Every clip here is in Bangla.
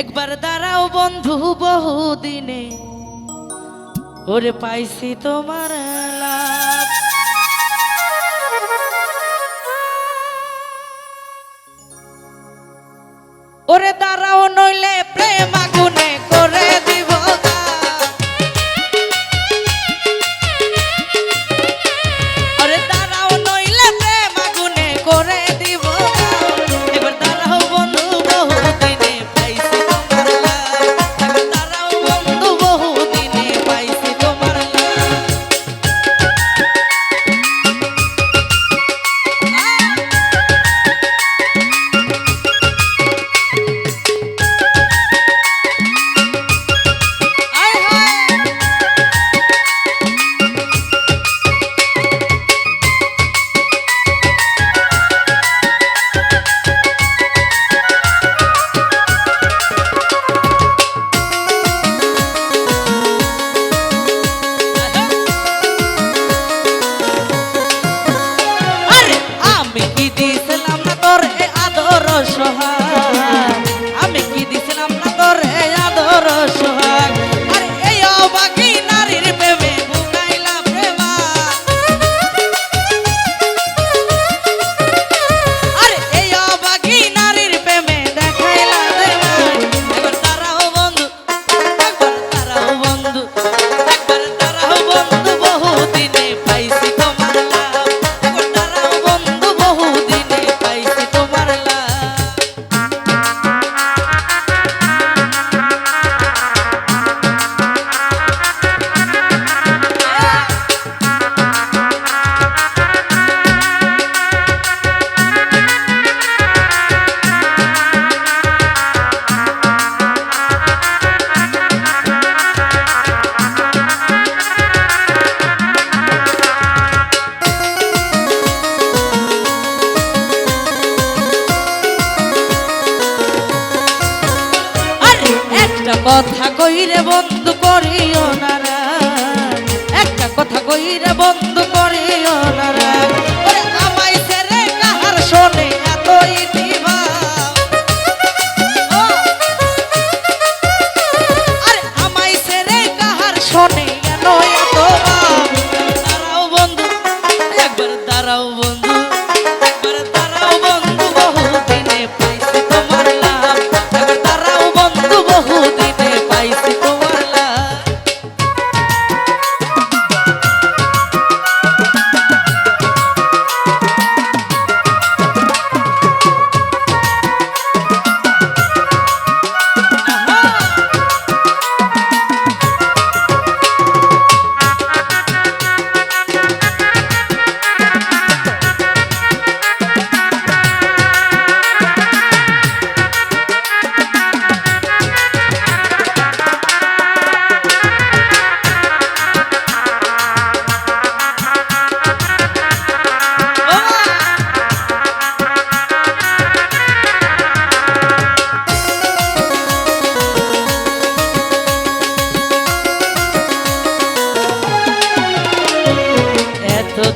একবার দাঁড়াও বন্ধু বহুদিনে। ওরে পাইছি তোমার লা কথা কইরে বন্ধু করিও নারা একটা কথা কইরে বন্ধ করিও নারা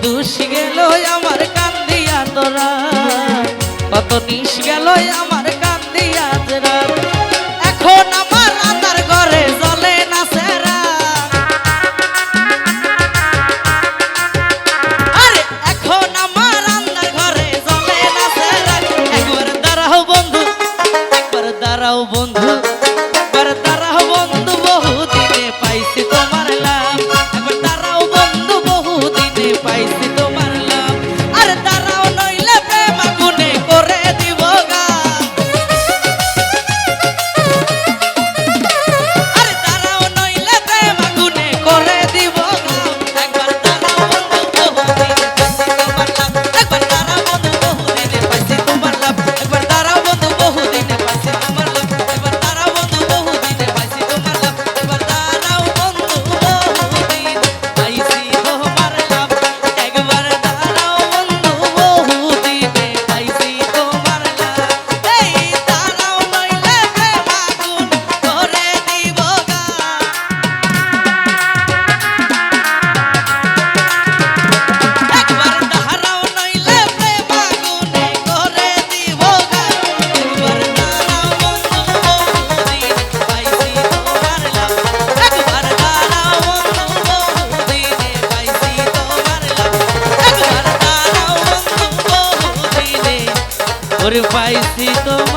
দুষ গেল আমার কান্দিয়া তোরা। কত নিষ গেল আমার কান্দিয়া তোরা। এখন আমার আতার ঘরে জলে না সেরা। আরে, এখন আমার আন্দার ঘরে জলে না সেরা। একবার দাঁড়াও বন্ধু, একবার দাঁড়াও বন্ধু। ওরে পাইছি তোমার